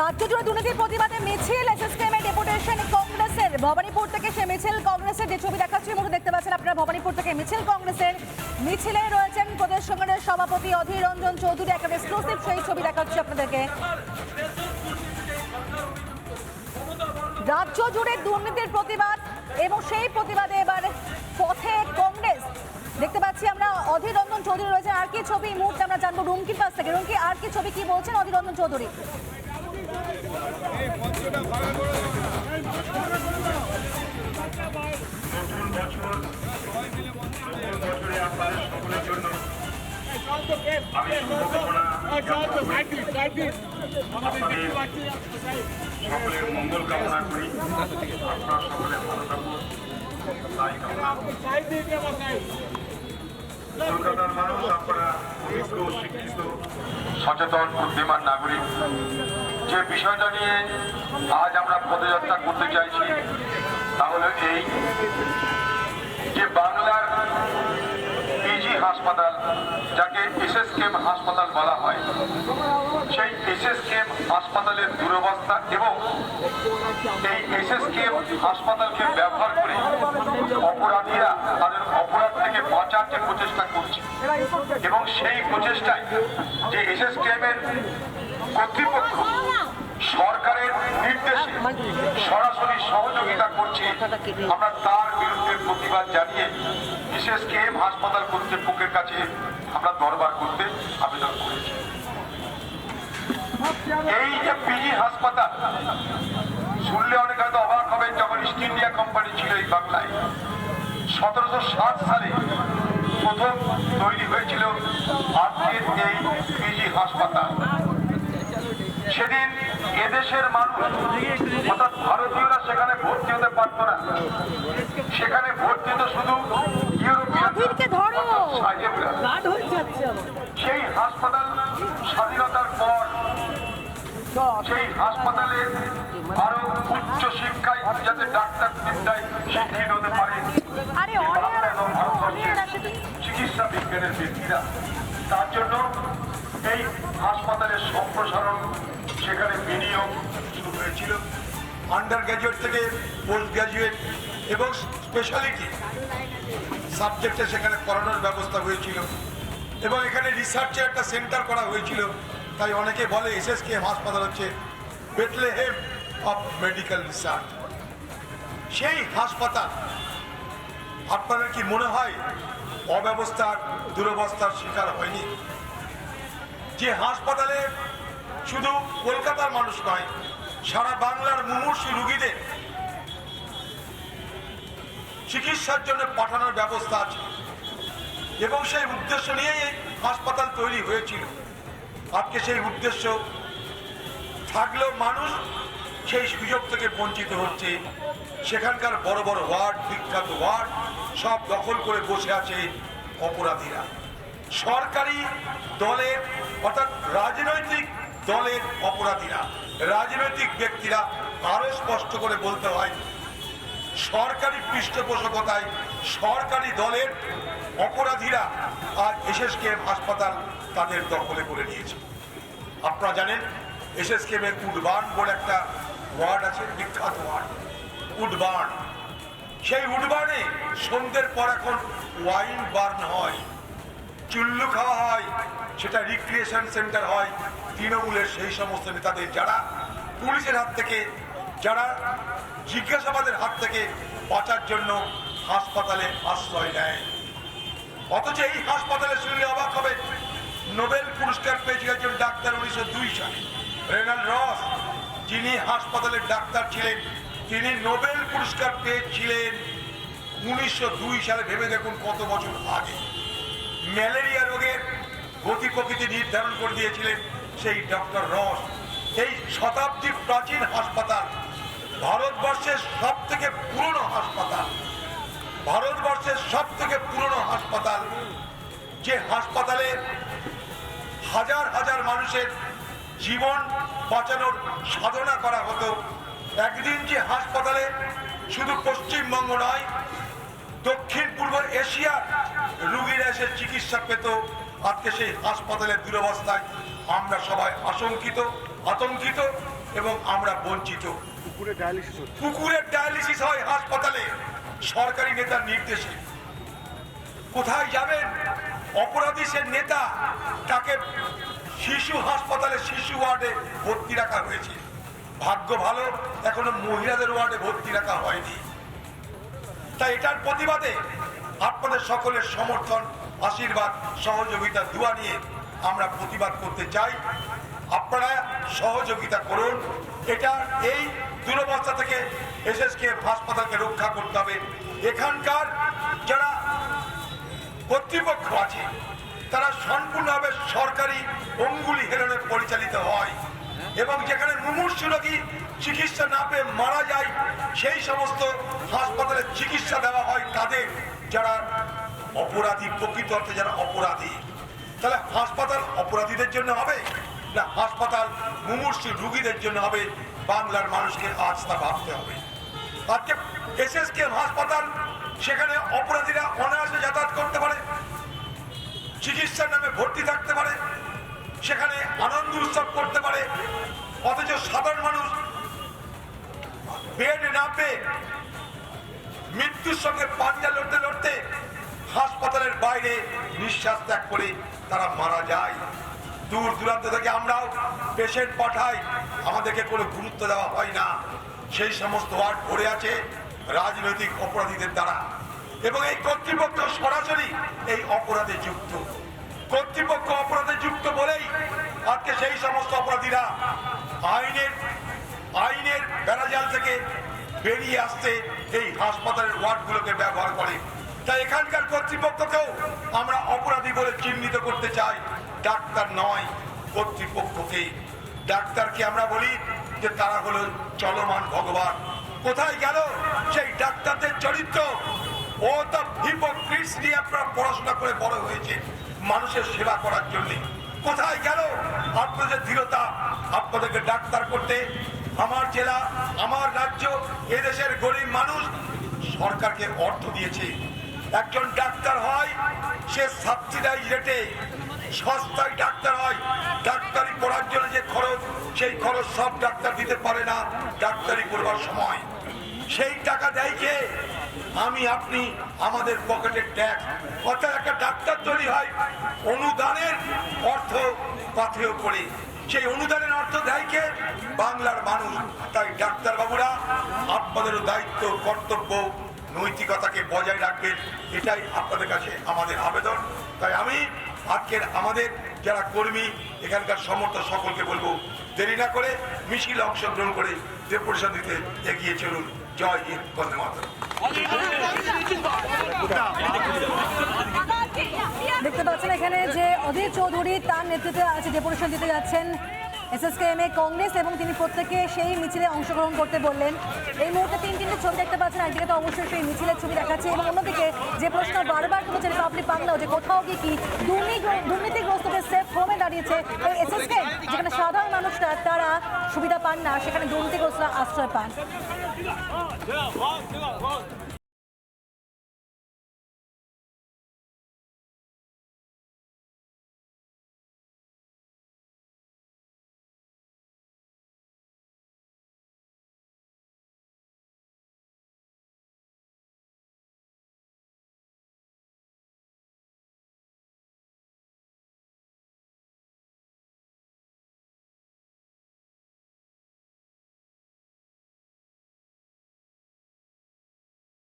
রাজ্য দুর্নীতির প্রতিবাদে মিছিল এসএসকেএম এর ডেপুটেশন কংগ্রেসের ভবানীপুর থেকে সে মিছিল, কংগ্রেসের যে ছবি দেখাচ্ছি মুহূর্তে দেখতে পাচ্ছেন আপনারা ভবানীপুর থেকে মিছিল, কংগ্রেসের মিছিলে রয়েছেন প্রদেশ সংগঠনের সভাপতি অধীর রঞ্জন চৌধুরী, একটা এক্সক্লুসিভ সেই ছবি দেখাচ্ছি আপনাদেরকে। রাজ্য জুড়ে দুর্নীতির প্রতিবাদ এবং সেই প্রতিবাদে এবার পথে কংগ্রেস। দেখতে পাচ্ছি আমরা অধীর রঞ্জন চৌধুরী রয়েছেন। আর কি ছবি মুহূর্তে আমরা জানব রুমকির কাছ থেকে। রুমকি, আর কি ছবি, কি বলছেন অধীর রঞ্জন চৌধুরী? সকলের মঙ্গল কামনা করি আপনারা সকলে ভালো থাকুন। মানুষ আপনারা অভিজ্ঞ শিক্ষিত, সচেতন, বুদ্ধিমান নাগরিক। যে বিষয়টা নিয়ে আজ আমরা পদযাত্রা করতে চাইছি তাহলে এই যে বাংলার পিজি হাসপাতাল, যাকে এসএস কেম হাসপাতাল বলা হয়। সেই এসএস কেম হাসপাতালের দুরবস্থা এবং এই এসএস কেম হাসপাতালকে ব্যবহার করে অপরাধীরা তাদের বাঁচার যে প্রচেষ্টা করছে। এবং সেই প্রচেষ্টায় যে এসএস কেমের কর্তৃপক্ষ সরকারের নির্দেশে সরাসরি সহযোগিতা করছে, আমরা তার বিরুদ্ধে প্রতিবাদ জানিয়ে বিশেষ কেএম হাসপাতাল কর্তৃপক্ষের কাছে আমরা দরবার করতে আবেদন করেছি। এই যে পিজি হাসপাতাল, শুনলে অনেক হয়তো অবাক হবেন, যখন ইস্ট ইন্ডিয়া কোম্পানি ছিল এই বাংলায়। সতেরোশো সাত সালে প্রথম তৈরি হয়েছিল আজকের এই পিজি হাসপাতাল। সেদিন এদেশের মানুষ অর্থাৎ ভারতীয়রা সেখানে ভর্তি হতে পারত না। সেখানে ভর্তি হতো শুধু সেই হাসপাতাল স্বাধীনতার পর সেই হাসপাতালে আরও উচ্চ শিক্ষায় যাতে ডাক্তার বিদ্যায় শিক্ষিত হতে পারে চিকিৎসা ব্যক্তিরা তার জন্য এই হাসপাতালের সম্প্রসারণ সেখানে বিনিয়োগ শুরু হয়েছিল। আন্ডার গ্র্যাজুয়েট থেকে পোস্ট গ্র্যাজুয়েট এবং স্পেশালিটি সাবজেক্টে সেখানে করানোর ব্যবস্থা হয়েছিল। এবং এখানে রিসার্চের একটা সেন্টার করা হয়েছিল। তাই অনেকে বলে এসএসকে হাসপাতাল হচ্ছে বেথলেহেম অফ মেডিকেল রিসার্চ। সেই হাসপাতাল আপনাদের কি মনে হয় অব্যবস্থার দুরবস্থার শিকার হয়নি? যে হাসপাতালে শুধু কলকাতার মানুষ নয়, সারা বাংলার মুমূর্ষু রুগীদের চিকিৎসার জন্য পাঠানোর ব্যবস্থা আছে। এবং সেই উদ্দেশ্য নিয়েই এই হাসপাতাল তৈরি হয়েছিল। আজকে সেই উদ্দেশ্য থাকলেও মানুষ সেই সুযোগ থেকে বঞ্চিত হচ্ছে। সেখানকার বড় বড় ওয়ার্ড, বিখ্যাত ওয়ার্ড সব দখল করে বসে আছে অপরাধীরা। সরকারি দলের, অর্থাৎ রাজনৈতিক দলের অপরাধীরা, রাজনৈতিক ব্যক্তিরা আরও স্পষ্ট করে বলতে হয়, সরকারি পৃষ্ঠপোষকতায় সরকারি দলের অপরাধীরা আজ এসএসকেএম হাসপাতাল তাদের দখলে করে নিয়েছে। আপনারা জানেন এসএসকেএম এর উডবার্ন বলে একটা ওয়ার্ড আছে, বিখ্যাত ওয়ার্ড উডবার্ন সেই উডবার্নে সন্ধ্যের পর এখন ওয়াইন বার্ন হয়, চুল্লু খাওয়া হয়, সেটা রিক্রিয়েশন সেন্টার হয়, তৃণমূলের সেই সমস্ত নেতাদের যারা পুলিশের হাত থেকে, যারা জিজ্ঞাসাবাদের হাত থেকে বাঁচার জন্য হাসপাতালে আশ্রয় নেয়। অথচ এই হাসপাতালে শুনলে অবাক হবে, নোবেল পুরস্কার পেয়েছিল একজন ডাক্তার উনিশশো দুই সালে, রেনাল্ড রস, যিনি হাসপাতালের ডাক্তার ছিলেন। তিনি নোবেল পুরস্কার পেয়েছিলেন উনিশশো দুই সালে, ভেবে দেখুন কত বছর আগে। ম্যালেরিয়া রোগের গতি প্রকৃতি নির্ধারণ করে দিয়েছিলেন সেই ডক্টর রস। এই শতাব্দীর প্রাচীন হাসপাতাল ভারতবর্ষের সব থেকে পুরনো হাসপাতাল। ভারতবর্ষের সব থেকে পুরনো হাসপাতাল, যে হাসপাতালে হাজার হাজার মানুষের জীবন বাঁচানোর সাধনা করা হতো একদিন যে হাসপাতালে শুধু পশ্চিমবঙ্গ নয় দক্ষিণ পূর্ব এশিয়ার রুগীরা এসে চিকিৎসা পেত। আজকে সেই হাসপাতালের দুরবস্থায় আমরা সবাই আশঙ্কিত আতঙ্কিত এবং আমরা বঞ্চিত। পুকুরে ডায়ালিসিস পুকুরের ডায়ালিসিস হয় হাসপাতালে সরকারি নেতার নির্দেশে। কোথায় যাবেন? অপরাধী সে নেতা তাকে শিশু হাসপাতালে শিশু ওয়ার্ডে ভর্তি রাখা হয়েছে। ভাগ্য ভালো, এখনও মহিলাদের ওয়ার্ডে ভর্তি রাখা হয়নি। তাই এটার প্রতিবাদে আপনাদের সকলের সমর্থন, আশীর্বাদ, সহযোগিতা, দোয়া নিয়ে আমরা প্রতিবাদ করতে চাই। আপনারা সহযোগিতা করুন। এটা এই দুরবস্থা থেকে এসএসকে হাসপাতালকে রক্ষা করতে হবে। এখানকার যারা কর্তৃপক্ষ আছে, তারা সম্পূর্ণভাবে সরকারি অঙ্গুলি হেলনে পরিচালিত হয়। এবং যেখানে মুমূর্ষ রোগী চিকিৎসা না পেয়ে মারা যায়, সেই সমস্ত হাসপাতালে চিকিৎসা দেওয়া হয় তাদের, যারা অপরাধী, প্রকৃত অর্থে যারা অপরাধী। তাহলে হাসপাতাল অপরাধীদের জন্য হবে, না হাসপাতাল মুমূর্ষ রুগীদের জন্য হবে? বাংলার মানুষকে আজ তা ভাবতে হবে। আজকে এসএসকে হাসপাতাল, সেখানে অপরাধীরা অনায়াসে যাতায়াত করতে পারে, চিকিৎসার নামে ভর্তি থাকতে পারে সেখানে আনন্দ উৎসব করতে পারে। অথচ সাধারণ মানুষ বেড না পেয়ে মৃত্যুর সঙ্গে পাঞ্জা লড়তে লড়তে হাসপাতালের বাইরে নিঃশ্বাস ত্যাগ করে তারা মারা যায়। দূর দূরান্ত থেকে আমরাও পেশেন্ট পাঠাই। আমাদেরকে কোনো গুরুত্ব দেওয়া হয় না। সেই সমস্ত ওয়ার্ড ভরে আছে রাজনৈতিক অপরাধীদের দ্বারা। এবং এই কর্তৃপক্ষ সরাসরি এই অপরাধে যুক্ত। কর্তৃপক্ষ অপরাধে যুক্ত বলেই আজকে সেই সমস্ত অপরাধীরা আইনের আইনের বেড়াজাল থেকে বেরিয়ে আসতে এই হাসপাতালের ওয়ার্ডগুলোকে ব্যবহার করে। তাই এখানকার কর্তৃপক্ষকেও আমরা অপরাধী বলে চিহ্নিত করতে চাই। ডাক্তার নয়, কর্তৃপক্ষকে। ডাক্তারকে আমরা বলি যে তারা হলো চলমান ভগবান। কোথায় গেল সেই ডাক্তারদের চরিত্র? নিয়ে আপনারা পড়াশোনা করে বড় হয়েছে মানুষের সেবা করার জন্য। কোথায় গেল আপনাদের দৃঢ়তা? আপনাদেরকে ডাক্তার করতে আমার জেলা, আমার রাজ্য, এদেশের গরিব মানুষ সরকারকে অর্থ দিয়েছে। একজন ডাক্তার হয়, সে সাবসিডাইজ রেটে সস্তায় ডাক্তার হয়। ডাক্তারি পড়ার জন্য যে খরচ, সেই খরচ সব ডাক্তার দিতে পারে না, ডাক্তারি করবার সময়। সেই টাকা দেয় কে? আমি, আপনি, আমাদের পকেটের ট্যাক্স অর্থাৎ একটা ডাক্তার তৈরি হয়, অনুদানের অর্থ পাথেয় করে। সেই অনুদানের অর্থ দেয় কে? বাংলার মানুষ। তাই ডাক্তার বাবুরা আপনাদেরও দায়িত্ব, কর্তব্য, নৈতিকতাকে বজায় রাখবেন। এটাই আপনাদের কাছে আমাদের আবেদন। তাই আমি, আজকের আমাদের যারা কর্মী, এখানকার সমর্থক সকলকে বলব, দেরি না করে মিছিল অংশগ্রহণ করে ডেপুটেশন দিতে এগিয়ে চলুন। জয় হিন্দ, বন্দে মাতরম। দেখতে পাচ্ছেন এখানে যে অধীর চৌধুরী তার নেতৃত্বে আছে যে ডেপুটেশন দিতে যাচ্ছেন এসএসকেএম এ কংগ্রেস এবং তিনি প্রত্যেকে সেই মিছিলে অংশগ্রহণ করতে বললেন। এই মুহূর্তে তিন তিনটে ছবি দেখতে পাচ্ছেন, একদিকে তো অবশ্যই সেই মিছিলের ছবি দেখাচ্ছে এবং অন্যদিকে যে প্রশ্ন বারবার তুলেছে রিপাবলিক বাংলাও যে কোথাও গিয়ে কি দুর্নীতি দুর্নীতিগ্রস্তদের সেফ হোমে দাঁড়িয়েছে এই এসএসকে যেখানে সাধারণ মানুষরা, তারা সুবিধা পান না, সেখানে দুর্নীতিগ্রস্তরা আশ্রয় পান।